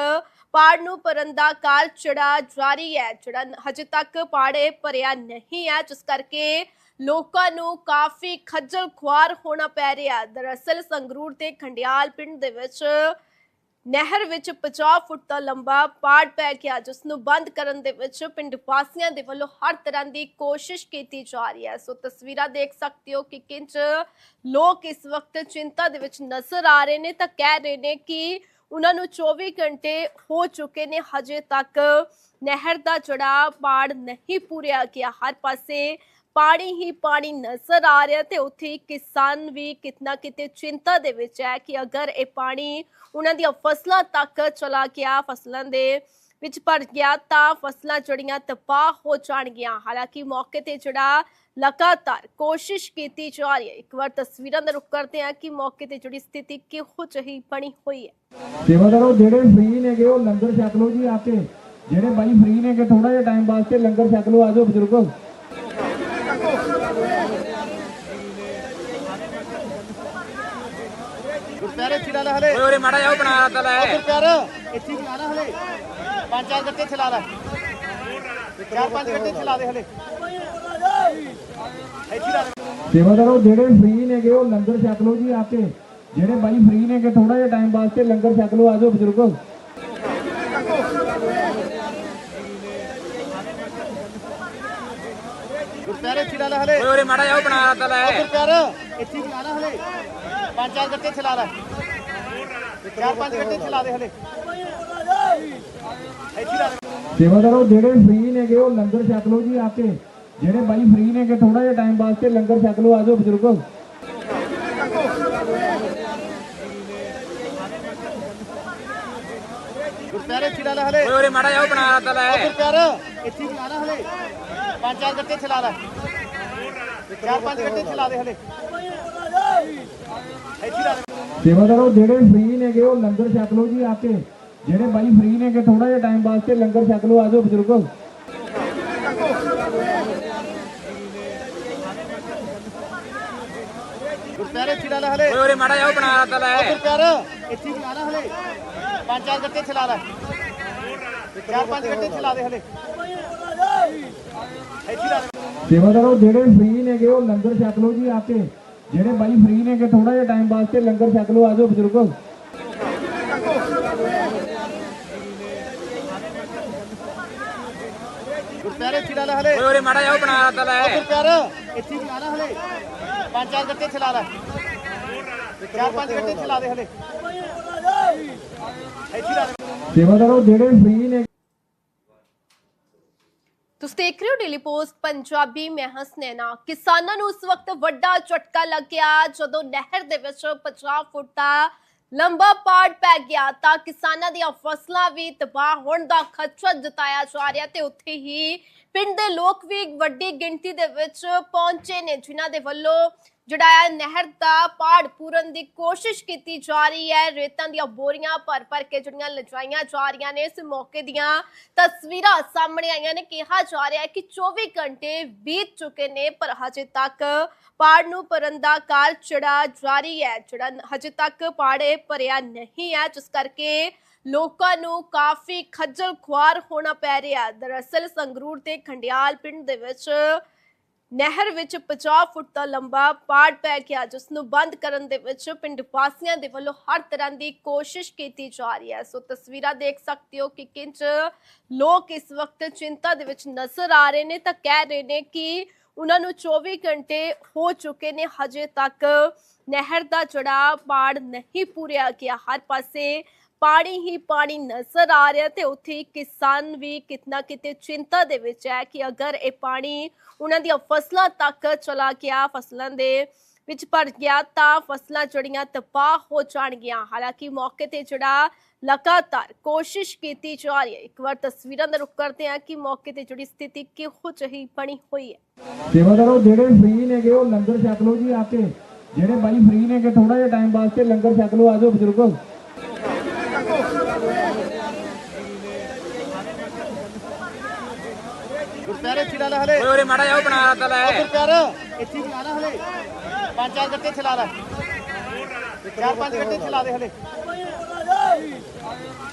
ਪਾੜ ਨੂੰ ਭਰਨ ਦਾ ਕਾਲ ਚੜਾ ਜਾਰੀ ਹੈ। ਜਿਹੜਾ ਹਜੇ ਤੱਕ ਪਾੜੇ ਭਰਿਆ ਨਹੀਂ ਹੈ, ਜਿਸ ਕਰਕੇ ਲੋਕਾਂ ਨੂੰ ਕਾਫੀ ਖੱਜਲ ਖੁਆਰ ਹੋਣਾ ਪੈ ਰਿਹਾ ਦਰਅਸਲ ਸੰਗਰੂਰ ਤੇ ਖੰਡਿਆਲ ਪਿੰਡ ਦੇ ਵਿੱਚ ਨਹਿਰ ਵਿੱਚ 50 ਫੁੱਟ ਦਾ ਲੰਬਾ ਪਾੜ ਪੈ ਗਿਆ ਜਿਸ ਨੂੰ ਬੰਦ ਕਰਨ ਦੇ ਵਿੱਚ ਪਿੰਡ ਵਾਸੀਆਂ ਦੇ ਵੱਲੋਂ ਹਰ ਤਰ੍ਹਾਂ ਦੀ ਕੋਸ਼ਿਸ਼ ਕੀਤੀ ਜਾ ਰਹੀ ਹੈ। ਸੋ ਤਸਵੀਰਾਂ ਦੇਖ ਸਕਦੇ ਹੋ ਕਿ ਕਿੰਚ ਲੋਕ ਇਸ ਵਕਤ ਚਿੰਤਾ ਦੇ ਵਿੱਚ ਨਜ਼ਰ ਆ ਰਹੇ ਨੇ, ਤਾਂ ਕਹਿ ਰਹੇ ਨੇ ਕਿ ਉਹਨਾਂ ਨੂੰ 24 ਘੰਟੇ ਹੋ ਚੁੱਕੇ ਨੇ, ਹਜੇ ਤੱਕ ਨਹਿਰ ਦਾ ਜਿਹੜਾ ਪਾੜ ਨਹੀਂ ਪੂਰਿਆ ਗਿਆ। ਹਰ ਪਾਸੇ ਪਾਣੀ ਹੀ ਪਾਣੀ ਨਜ਼ਰ ਆ ਰਿਹਾ ਤੇ ਉੱਥੇ ਕਿਸਾਨ ਵੀ ਕਿਤਨਾ ਕਿਤੇ ਚਿੰਤਾ ਦੇ ਵਿੱਚ ਹੈ ਕਿ ਅਗਰ ਇਹ ਪਾਣੀ ਉਹਨਾਂ ਦੀਆਂ ਫਸਲਾਂ ਤੱਕ ਚਲਾ ਗਿਆ, ਫਸਲਾਂ ਦੇ ਵਿੱਚ ਭਰ ਗਿਆ ਤਾਂ ਫਸਲਾਂ ਜੜੀਆਂ ਤਬਾਹ ਹੋ ਜਾਣਗੀਆਂ। ਹਾਲਾਂਕਿ ਮੌਕੇ ਤੇ ਜਿਹੜਾ ਲਗਾਤਾਰ ਕੋਸ਼ਿਸ਼ ਕੀਤੀ ਜਾ ਰਹੀ ਹੈ, ਇੱਕ ਵਾਰ ਤਸਵੀਰਾਂ ਦਾ ਰੁਖ ਕਰਦੇ ਹਾਂ ਕਿ ਮੌਕੇ ਤੇ ਜਿਹੜੀ ਸਥਿਤੀ ਕਿਹੋ ਜਿਹੀ ਬਣੀ ਹੋਈ ਹੈ। ਸੇਵਾਦਾਰੋ ਜਿਹੜੇ ਫ੍ਰੀ ਨੇਗੇ, ਉਹ ਲੰਗਰ ਛਕ ਲਓ ਜੀ ਆ ਕੇ ਜਿਹੜੇ ਬਾਈ ਫ੍ਰੀ ਨੇਗੇ ਥੋੜਾ ਜਿਹਾ ਟਾਈਮ ਵਾਸਤੇ ਲੰਗਰ ਛਕ ਲਓ ਆਜੋ ਬਜ਼ੁਰਗੋ। ਗੁਰਪਿਆਰੇ ਇੱਥੇ ਲਾ ਲੈ ਹਲੇ। ਓਏ ਓਰੇ ਮਾੜਾ ਜਾਓ ਬਣਾ ਤਾ ਲੈ। ਗੁਰਪਿਆਰ ਇੱਥੇ ਹੀ ਲਾ ਲੈ ਹਲੇ। ਪੰਜ ਚਾਰ ਗੱਟੇ ਇੱਥੇ ਲਾ ਲੈ। ਚਾਰ ਪੰਜ ਗੱਟੇ ਇੱਥੇ ਲਾ ਦੇ ਹਲੇ। ਇੱਥੇ ਹੀ ਲਾ ਦੇ। ਸੇਵਾਦਾਰੋ ਜਿਹੜੇ ਫ੍ਰੀ ਨੇਗੇ ਉਹ ਲੰਗਰ ਛਕ ਲਓ ਜੀ ਆ ਕੇ। ਜਿਹੜੇ ਬਾਈ ਫ੍ਰੀ ਨੇਗੇ ਥੋੜਾ ਜਿਹਾ ਟਾਈਮ ਵਾਸਤੇ ਲੰਗਰ ਛਕ ਲਓ ਆਜੋ ਬਜ਼ੁਰਗੋ। ਗੁਰਪਿਆਰੇ ਇੱਥੇ ਲਾ ਲੈ ਹਲੇ। ਓਏ ਓਰੇ ਮਾੜਾ ਜਾਓ ਬਣਾ ਤਾ ਲੈ ਗੁਰਪਿਆਰ ਇੱਥੇ ਹੀ ਲਾ ਲੈ ਹਲੇ। ਪੰਜ ਚਾਰ ਗੱਟੇ ਇੱਥੇ ਲਾ ਲੈ। ਚਾਰ ਪੰਜ ਗੱਟੇ ਇੱਥੇ ਲਾ ਦੇ ਹਲੇ। ਇੱਥੇ ਲਾ ਸੇਵਾਦਾਰੋ ਜਿਹੜੇ ਫ੍ਰੀ ਨੇਗੇ ਉਹ ਲੰਗਰ ਛਕ ਲਓ ਜੀ ਆ ਕੇ। ਜਿਹੜੇ ਬਾਈ ਫ੍ਰੀ ਨੇਗੇ ਥੋੜਾ ਜਿਹਾ ਟਾਈਮ ਵਾਸਤੇ ਲੰਗਰ ਛਕ ਲਓ ਆਜੋ ਬਜ਼ੁਰਗੋ। ਗੁਰਪਿਆਰੇ ਇੱਥੇ ਲਾ ਲੈ ਹਲੇ। ਓਏ ਓਰੇ ਮਾੜਾ ਜਾਓ ਬਣਾ ਤਾ ਲੈ ਗੁਰਪਿਆਰ ਇੱਥੇ ਲਾ ਲੈ ਹਲੇ। ਪੰਜ ਚਾਰ ਗੱਟੇ ਇੱਥੇ ਲਾ ਲੈ। ਚਾਰ ਪੰਜ ਗੱਟੇ ਇੱਥੇ ਲਾ ਦੇ ਹਲੇ। ਸੇਵਾਦਾਰੋ ਜਿਹੜੇ ਫ੍ਰੀ ਨੇਗੇ ਉਹ ਲੰਗਰ ਛਕ ਲਓ ਜੀ ਆ ਕੇ। ਜਿਹੜੇ ਬਾਈ ਫ੍ਰੀ ਨੇਗੇ ਥੋੜਾ ਜਿਹਾ ਟਾਈਮ ਵਾਸਤੇ ਲੰਗਰ ਛਕ ਲਓ ਆਜੋ ਬਜ਼ੁਰਗੋ। ਗੁਰਪਿਆਰੇ ਹੀ ਲਾ ਹਲੇ। ਓਏ ਓਰੇ ਮਾੜਾ ਜਾਓ ਬਣਾ ਤਾ ਲੈ ਗੁਰਪਿਆਰ ਇੱਥੇ ਹੀ ਲਾ ਹਲੇ। ਪੰਜ ਚਾਰ ਗੱਟੇ ਇੱਥੇ ਲਾ ਚਾਰ ਪੰਜ ਗੱਟੇ ਇੱਥੇ ਲਾ ਦੇ ਹਲੇ। ਸੇਵਾਦਾਰੋ ਜਿਹੜੇ ਫ੍ਰੀ ਨੇਗੇ ਉਹ ਲੰਗਰ ਛਕ ਲਓ ਜੀ ਆ ਕੇ। ਜਿਹੜੇ ਬਾਈ ਫ੍ਰੀ ਨੇਗੇ ਥੋੜਾ ਜਿਹਾ ਟਾਈਮ ਵਾਸਤੇ ਲੰਗਰ ਛਕ ਲਓ ਆਜੋ ਬਜ਼ੁਰਗੋ। ਗੁਰਪਿਆਰੇ ਲਾ ਲੈ ਹਲੇ। ਓਏ ਓਰੇ ਮਾੜਾ ਜਾਓ ਬਣਾ ਤਾ ਲੈ। ਗੁਰਪਿਆਰ ਇੱਥੇ ਲਾ ਲੈ ਹਲੇ। ਪੰਜ ਚਾਰ ਗੱਟੇ ਇੱਥੇ ਲਾ ਚਾਰ ਪੰਜ ਗੱਟੇ ਇੱਥੇ ਲਾ ਦੇ ਹਲੇ। ਇੱਥੇ ਹੀ ਲਾ ਦੇ। ਸੇਵਾਦਾਰੋ ਜਿਹੜੇ ਫ੍ਰੀ ਨੇ ਤੁਸੀਂ ਦੇਖ ਰਹੇ ਹੋ ਡੇਲੀ ਪੋਸਟ ਪੰਜਾਬੀ ਮੈਂ ਹਸਨੈਨਾ ਕਿਸਾਨਾਂ ਨੂੰ ਉਸ ਵਕਤ ਵੱਡਾ ਝਟਕਾ ਲੱਗਿਆ। ਜਦੋਂ ਨਹਿਰ ਦੇ ਵਿੱਚ 50 ਫੁੱਟ ਦਾ ਲੰਬਾ ਪਾੜ ਪੈ ਗਿਆ, ਤਾਂ ਕਿਸਾਨਾਂ ਦੀਆਂ ਫਸਲਾਂ ਵੀ ਤਬਾਹ ਹੋਣ ਦਾ ਖਦਸ਼ਾ ਜਤਾਇਆ ਜਾ ਰਿਹਾ ਤੇ ਉੱਥੇ ਹੀ ਪਿੰਡ ਦੇ ਲੋਕ ਵੀ ਵੱਡੀ ਗਿਣਤੀ ਦੇ ਵਿੱਚ ਪਹੁੰਚੇ ਨੇ, ਜਿਨ੍ਹਾਂ ਦੇ ਵੱਲੋਂ ਜਿਹੜਾ ਹੈ ਨਹਿਰ ਦਾ ਪਾੜ ਪੂਰਨ ਦੀ ਕੋਸ਼ਿਸ਼ ਕੀਤੀ ਜਾ ਰਹੀ ਹੈ। ਰੇਤਾਂ ਦੀਆਂ ਬੋਰੀਆਂ ਭਰ ਭਰ ਕੇ ਜਿਹੜੀਆਂ ਲਜਾਈਆਂ ਜਾ ਰਹੀਆਂ ਨੇ, ਇਸ ਮੌਕੇ ਦੀਆਂ ਤਸਵੀਰਾਂ ਸਾਹਮਣੇ ਆਈਆਂ ਨੇ। ਕਿਹਾ ਜਾ ਰਿਹਾ ਹੈ ਕਿ 24 ਘੰਟੇ ਬੀਤ ਚੁੱਕੇ ਨੇ, ਪਰ ਹਜੇ ਤੱਕ ਪਾੜ ਨੂੰ ਭਰਨ ਦਾ ਕਾਲ ਚੜਾ ਜਾਰੀ ਹੈ, ਜਿਹੜਾ ਹਜੇ ਤੱਕ ਪਾੜੇ ਭਰਿਆ ਨਹੀਂ ਹੈ। ਜਿਸ ਕਰਕੇ ਲੋਕਾਂ ਨੂੰ ਕਾਫੀ ਖੱਜਲ ਖੁਆਰ ਹੋਣਾ ਪੈ ਰਿਹਾ ਦਰਅਸਲ ਸੰਗਰੂਰ ਤੇ ਖੰਡਿਆਲ ਪਿੰਡ ਦੇ ਵਿੱਚ ਨਹਿਰ ਵਿੱਚ 50 ਫੁੱਟ ਦਾ ਲੰਬਾ ਪਾੜ ਪੈ ਗਿਆ ਜਿਸ ਨੂੰ ਬੰਦ ਕਰਨ ਦੇ ਵਿੱਚ ਪਿੰਡ ਵਾਸੀਆਂ ਦੇ ਵੱਲੋਂ ਹਰ ਤਰ੍ਹਾਂ ਦੀ ਕੋਸ਼ਿਸ਼ ਕੀਤੀ ਜਾ ਰਹੀ ਹੈ। ਸੋ ਤਸਵੀਰਾਂ ਦੇਖ ਸਕਦੇ ਹੋ ਕਿ ਕਿੰਚ ਲੋਕ ਇਸ ਵਕਤ ਚਿੰਤਾ ਦੇ ਵਿੱਚ ਨਜ਼ਰ ਆ ਰਹੇ ਨੇ ਤਾਂ ਕਹਿ ਰਹੇ ਨੇ ਕਿ ਉਹਨਾਂ ਨੂੰ 24 ਘੰਟੇ ਹੋ ਚੁੱਕੇ ਨੇ, ਹਜੇ ਤੱਕ ਨਹਿਰ ਦਾ ਜਿਹੜਾ ਪਾੜ ਨਹੀਂ ਪੂਰਿਆ ਗਿਆ। ਹਰ ਪਾਸੇ ਪਾਣੀ ਹੀ ਪਾਣੀ ਨਜ਼ਰ ਆ ਰਿਹਾ ਤੇ ਉੱਥੇ ਕਿਸਾਨ ਵੀ ਕਿਤਨਾ ਕਿਤੇ ਚਿੰਤਾ ਦੇ ਵਿੱਚ ਹੈ ਕਿ ਅਗਰ ਇਹ ਪਾਣੀ ਉਹਨਾਂ ਦੀਆਂ ਫਸਲਾਂ ਤੱਕ ਚਲਾ ਗਿਆ, ਫਸਲਾਂ ਦੇ ਵਿੱਚ ਭਰ ਗਿਆ ਤਾਂ ਫਸਲਾਂ ਜੜੀਆਂ ਤਬਾਹ ਹੋ ਜਾਣਗੀਆਂ। ਹਾਲਾਂਕਿ ਮੌਕੇ ਤੇ ਜਿਹੜਾ ਲਗਾਤਾਰ ਕੋਸ਼ਿਸ਼ ਕੀਤੀ ਜਾ ਰਹੀ ਹੈ, ਇੱਕ ਵਾਰ ਤਸਵੀਰਾਂ ਦਾ ਰੁਖ ਕਰਦੇ ਹਾਂ ਕਿ ਮੌਕੇ ਤੇ ਜਿਹੜੀ ਸਥਿਤੀ ਕਿਹੋ ਜਿਹੀ ਬਣੀ ਹੋਈ ਹੈ। ਸੇਵਾਦਾਰੋ ਜਿਹੜੇ ਫ੍ਰੀ ਨੇਗੇ, ਉਹ ਲੰਗਰ ਛਕ ਲਓ ਜੀ ਆ ਕੇ। ਜਿਹੜੇ ਬਾਈ ਫ੍ਰੀ ਨੇਗੇ ਥੋੜਾ ਜਿਹਾ ਟਾਈਮ ਵਾਸਤੇ ਲੰਗਰ ਛਕ ਲਓ ਆਜੋ ਬਜ਼ੁਰਗੋ। ਗੁਰਪਿਆਰੇ ਇੱਥੇ ਲਾ ਲੈ ਹਲੇ। ਓਏ ਉਰੇ ਮਾੜਾ ਉਹ ਬਣਾ ਤਾਂ ਲੈ। ਗੁਰਪਿਆਰ ਇੱਥੇ ਵੀ ਲਾ ਲੈ ਹਲੇ। ਪੰਜ ਚਾਰ ਗੱਟੇ ਇੱਥੇ ਲਾ। ਲੈ ਚਾਰ ਪੰਜ ਗੱਟੇ ਇੱਥੇ ਲਾ ਦੇ ਹਲੇ।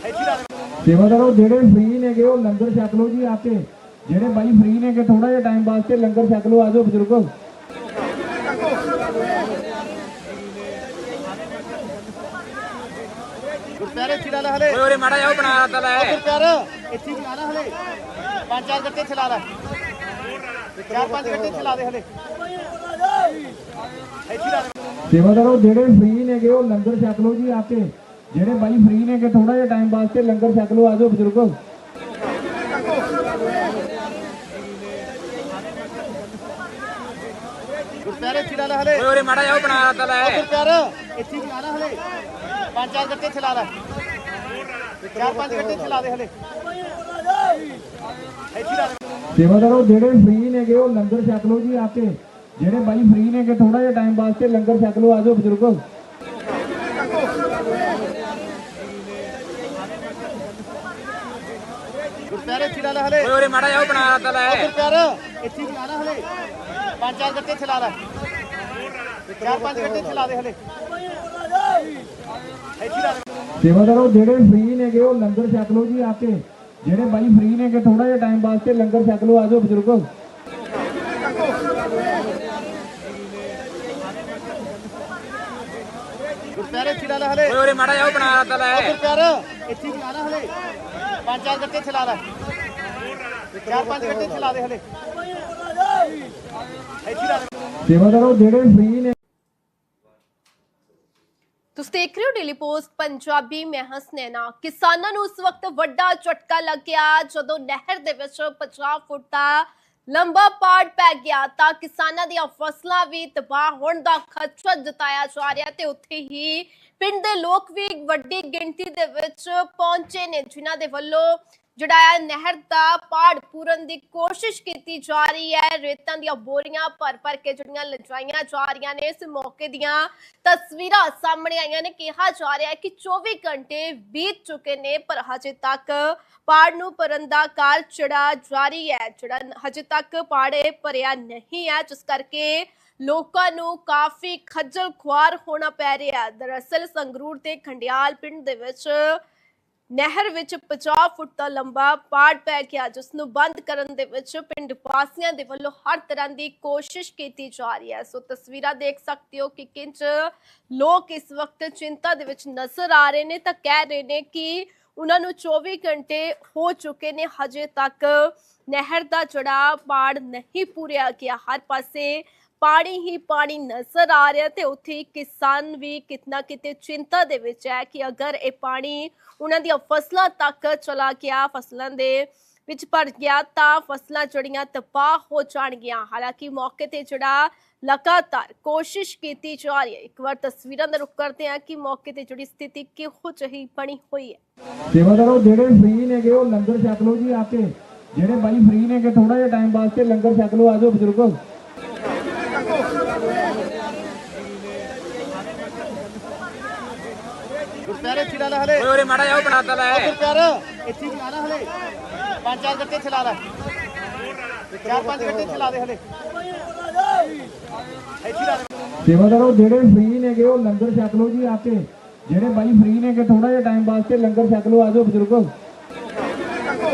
ਇੱਥੇ ਲਾ ਦੇ। ਸੇਵਾਦਾਰੋ ਜਿਹੜੇ ਫ੍ਰੀ ਨੇਗੇ ਉਹ ਲੰਗਰ ਛਕ ਲਓ ਜੀ ਆ ਕੇ। ਜਿਹੜੇ ਬਾਈ ਫ੍ਰੀ ਨੇਗੇ ਥੋੜਾ ਜਿਹਾ ਟਾਈਮ ਵਾਸਤੇ ਲੰਗਰ ਛਕ ਲਓ ਆਜੋ ਬਜ਼ੁਰਗੋ। ਗੁਰਪਿਆਰੇ ਇੱਥੇ ਲਾ ਲੈ ਹਲੇ। ਓਏ ਉਰੇ ਮਾੜਾ ਉਹ ਬਣਾ ਤਾਂ ਲੈ। ਗੁਰਪਿਆਰ ਇੱਥੇ ਲਾ ਲੈ ਹਲੇ। ਪੰਜ ਚਾਰ ਗੱਟੇ ਇੱਥੇ ਲਾ। ਚਾਰ ਪੰਜ ਗੱਟੇ ਇੱਥੇ ਲਾ ਦੇ ਹਲੇ। ਇੱਥੇ ਲਾ ਦੇ ਸੇਵਾਦਾਰੋ ਜਿਹੜੇ ਫ੍ਰੀ ਨੇਗੇ ਉਹ ਲੰਗਰ ਛਕ ਲਓ ਜੀ ਆ ਕੇ। ਜਿਹੜੇ ਬਾਈ ਫ੍ਰੀ ਨੇਗੇ ਥੋੜਾ ਜਿਹਾ ਟਾਈਮ ਵਾਸਤੇ ਲੰਗਰ ਛਕ ਲਓ ਆਜੋ ਬਜ਼ੁਰਗੋ। ਗੁਰਪਿਆਰੇ ਇੱਥੇ ਲਾ ਲੈ ਹਲੇ। ਓਏ ਮਾੜਾ ਉਹ ਬਣਾ ਤਾਂ ਲੈ। ਗੁਰਪਿਆਰ ਇੱਥੇ ਵੀ ਲਾ ਹਲੇ। ਪੰਜ ਚਾਰ ਗੱਟੇ ਇੱਥੇ ਲਾ। ਚਾਰ ਪੰਜ ਗੱਟੇ ਇੱਥੇ ਲਾ ਦੇ ਹਲੇ। ਸੇਵਾਦਾਰੋ ਜਿਹੜੇ ਫ੍ਰੀ ਨੇਗੇ ਉਹ ਲੰਗਰ ਛਕ ਲਓ ਜੀ ਆ ਕੇ। ਜਿਹੜੇ ਬਾਈ ਫ੍ਰੀ ਨੇਗੇ ਥੋੜਾ ਜਿਹਾ ਟਾਈਮ ਵਾਸਤੇ ਲੰਗਰ ਛਕ ਲਓ ਆਜੋ ਬਜ਼ੁਰਗੋ। ਗੁਰਪਿਆਰੇ ਇੱਥੇ ਲਾ ਲੈ ਹਲੇ। ਓਏ ਉਰੇ ਮਾੜਾ ਜਿਹਾ ਉਹ ਬਣਾ ਤਾਂ ਲੈ ਗੁਰਪਿਆਰ ਇੱਥੇ ਵੀ ਲਾ ਲੈ ਹਲੇ। ਪੰਜ ਚਾਰ ਗੱਟੇ ਇੱਥੇ ਲਾ। ਲੈ ਚਾਰ ਪੰਜ ਗੱਟੇ ਇੱਥੇ ਲਾ ਦੇ ਹਲੇ। ਇੱਥੇ ਲਾ। ਦੇ ਸੇਵਾਦਾਰੋ ਜਿਹੜੇ ਫ੍ਰੀ ਨੇਗੇ ਉਹ ਲੰਗਰ ਛਕ ਲਓ ਜੀ ਆ ਕੇ। ਜਿਹੜੇ ਬਾਈ ਫ੍ਰੀ ਨੇਗੇ ਥੋੜਾ ਜਿਹਾ ਟਾਈਮ ਵਾਸਤੇ ਲੰਗਰ ਛਕ ਲਓ ਆਜੋ ਬਜ਼ੁਰਗੋ। ਗੁਰਪਿਆਰੇ ਲਾ ਲੈ ਹਲੇ। ਓਏ ਮਾੜਾ ਉਹ ਬਣਾ ਤਾਂ ਲੈ। ਗੁਰਪਿਆਰ ਇੱਥੇ ਲਾ ਲੈ ਹਲੇ। ਪੰਜ ਚਾਰ ਗੱਟੇ ਇੱਥੇ ਲਾ। ਚਾਰ ਪੰਜ ਗੱਟੇ ਇੱਥੇ ਲਾ ਦੇ ਹਲੇ। ਇੱਥੇ ਲਾ ਦੇ। ਸੇਵਾਦਾਰੋ ਜਿਹੜੇ ਫ੍ਰੀ ਨੇ ਤੁਸੀਂ ਦੇਖ ਰਹੇ ਹੋ ਡੇਲੀ ਪੋਸਟ ਪੰਜਾਬੀ ਮੈਂ ਹਾਂ ਕਿਸਾਨਾਂ ਨੂੰ ਉਸ ਵਕਤ ਵੱਡਾ ਝਟਕਾ ਲੱਗਿਆ। ਜਦੋਂ ਨਹਿਰ ਦੇ ਵਿੱਚ 50 ਫੁੱਟ ਦਾ ਲੰਬਾ ਪਾੜ ਪੈ ਗਿਆ, ਤਾਂ ਕਿਸਾਨਾਂ ਦੀਆਂ ਫਸਲਾਂ ਵੀ ਤਬਾਹ ਹੋਣ ਦਾ ਖਦਸ਼ਾ ਜਤਾਇਆ ਜਾ ਰਿਹਾ ਤੇ ਉੱਥੇ ਹੀ ਪਿੰਡ ਦੇ ਲੋਕ ਵੀ ਵੱਡੀ ਗਿਣਤੀ ਦੇ ਵਿੱਚ ਪਹੁੰਚੇ ਨੇ, ਜਿਨ੍ਹਾਂ ਦੇ ਵੱਲੋਂ ਜਿਹੜਾ ਹੈ ਨਹਿਰ ਦਾ ਪਾੜ ਪੂਰਨ ਦੀ ਕੋਸ਼ਿਸ਼ ਕੀਤੀ ਜਾ ਰਹੀ ਹੈ। ਰੇਤਾਂ ਦੀਆਂ ਬੋਰੀਆਂ ਭਰ ਭਰ ਕੇ ਜਿਹੜੀਆਂ ਲਜਾਈਆਂ ਜਾ ਰਹੀਆਂ ਨੇ, ਇਸ ਮੌਕੇ ਦੀਆਂ ਤਸਵੀਰਾਂ ਸਾਹਮਣੇ ਆਈਆਂ ਨੇ। ਕਿਹਾ ਜਾ ਰਿਹਾ ਹੈ ਕਿ 24 ਘੰਟੇ ਬੀਤ ਚੁੱਕੇ ਨੇ, ਪਰ ਹਜੇ ਤੱਕ ਪਾੜ ਨੂੰ ਭਰਨ ਦਾ ਕਾਲ ਚੜਾ ਜਾਰੀ ਹੈ, ਜਿਹੜਾ ਹਜੇ ਤੱਕ ਪਾੜੇ ਭਰਿਆ ਨਹੀਂ ਹੈ। ਜਿਸ ਕਰਕੇ ਲੋਕਾਂ ਨੂੰ ਕਾਫੀ ਖੱਜਲ ਖੁਆਰ ਹੋਣਾ ਪੈ ਰਿਹਾ ਦਰਅਸਲ ਸੰਗਰੂਰ ਤੇ ਖੰਡਿਆਲ ਪਿੰਡ ਦੇ ਵਿੱਚ ਨਹਿਰ ਵਿੱਚ 50 ਫੁੱਟ ਦਾ ਲੰਬਾ ਪਾੜ ਪੈ ਗਿਆ ਜਿਸ ਨੂੰ ਬੰਦ ਕਰਨ ਦੇ ਵਿੱਚ ਪਿੰਡ ਵਾਸੀਆਂ ਦੇ ਵੱਲੋਂ ਹਰ ਤਰ੍ਹਾਂ ਦੀ ਕੋਸ਼ਿਸ਼ ਕੀਤੀ ਜਾ ਰਹੀ ਹੈ। ਸੋ ਤਸਵੀਰਾਂ ਦੇਖ ਸਕਦੇ ਹੋ ਕਿ ਕਿੰਚ ਲੋਕ ਇਸ ਵਕਤ ਚਿੰਤਾ ਦੇ ਵਿੱਚ ਨਜ਼ਰ ਆ ਰਹੇ ਨੇ, ਤਾਂ ਕਹਿ ਰਹੇ ਨੇ ਕਿ ਉਹਨਾਂ ਨੂੰ 24 ਘੰਟੇ ਹੋ ਚੁੱਕੇ ਨੇ, ਹਜੇ ਤੱਕ ਨਹਿਰ ਦਾ ਜਿਹੜਾ ਪਾੜ ਨਹੀਂ ਪੂਰਿਆ ਗਿਆ। ਹਰ ਪਾਸੇ ਪਾਣੀ ਹੀ ਪਾਣੀ ਨਜ਼ਰ ਆ ਰਿਹਾ ਤੇ ਉੱਥੇ ਕਿਸਾਨ ਵੀ ਕਿਤਨਾ ਕਿਤੇ ਚਿੰਤਾ ਦੇ ਵਿੱਚ ਹੈ ਕਿ ਅਗਰ ਇਹ ਪਾਣੀ ਉਹਨਾਂ ਦੀਆਂ ਫਸਲਾਂ ਤੱਕ ਚਲਾ ਗਿਆ, ਫਸਲਾਂ ਦੇ ਵਿੱਚ ਭਰ ਗਿਆ ਤਾਂ ਫਸਲਾਂ ਜੜੀਆਂ ਤਬਾਹ ਹੋ ਜਾਣਗੀਆਂ। ਹਾਲਾਂਕਿ ਮੌਕੇ ਤੇ ਜਿਹੜਾ ਲਗਾਤਾਰ ਕੋਸ਼ਿਸ਼ ਕੀਤੀ ਜਾ ਰਹੀ ਹੈ, ਇੱਕ ਵਾਰ ਤਸਵੀਰਾਂ ਦਾ ਰੁਖ ਕਰਦੇ ਹਾਂ ਕਿ ਮੌਕੇ ਤੇ ਜਿਹੜੀ ਸਥਿਤੀ ਕਿਹੋ ਜਿਹੀ ਬਣੀ ਹੋਈ ਹੈ। ਸੇਵਾਦਾਰੋ ਜਿਹੜੇ ਫ੍ਰੀ ਨੇਗੇ, ਉਹ ਲੰਗਰ ਛਕ ਲਓ ਜੀ ਆ ਕੇ। ਜਿਹੜੇ ਬਾਈ ਫ੍ਰੀ ਨੇਗੇ ਥੋੜਾ ਜਿਹਾ ਟਾਈਮ ਵਾਸਤੇ ਲੰਗਰ ਛਕ ਲਓ ਆਜੋ ਬਜ਼ੁਰਗੋ। ਗੁਰਪਿਆਰੇ ਇੱਥੇ ਲਾ ਲੈ ਹਲੇ। ਓਏ ਉਰੇ ਮਾੜਾ ਜਿਹਾ ਉਹ ਬਣਾ ਤਾਂ ਲੈ। ਗੁਰਪਿਆਰ ਇੱਥੇ ਵੀ ਲਾ ਲੈ ਹਲੇ। ਪੰਜ ਚਾਰ ਗੱਟੇ ਇੱਥੇ ਲਾ ਲੈ। ਚਾਰ ਪੰਜ ਗੱਟੇ ਇੱਥੇ ਲਾ ਦੇ ਹਲੇ। ਇੱਥੇ ਲਾ ਦੇ। ਸੇਵਾਦਾਰੋ ਜਿਹੜੇ ਫ੍ਰੀ ਨੇਗੇ ਉਹ ਲੰਗਰ ਛਕ ਲਓ ਜੀ ਆ ਕੇ। ਜਿਹੜੇ ਬਾਈ ਫ੍ਰੀ ਨੇਗੇ ਥੋੜਾ ਜਿਹਾ ਟਾਈਮ ਵਾਸਤੇ ਲੰਗਰ ਛਕ ਲਓ ਆਜੋ ਬਜ਼ੁਰਗੋ।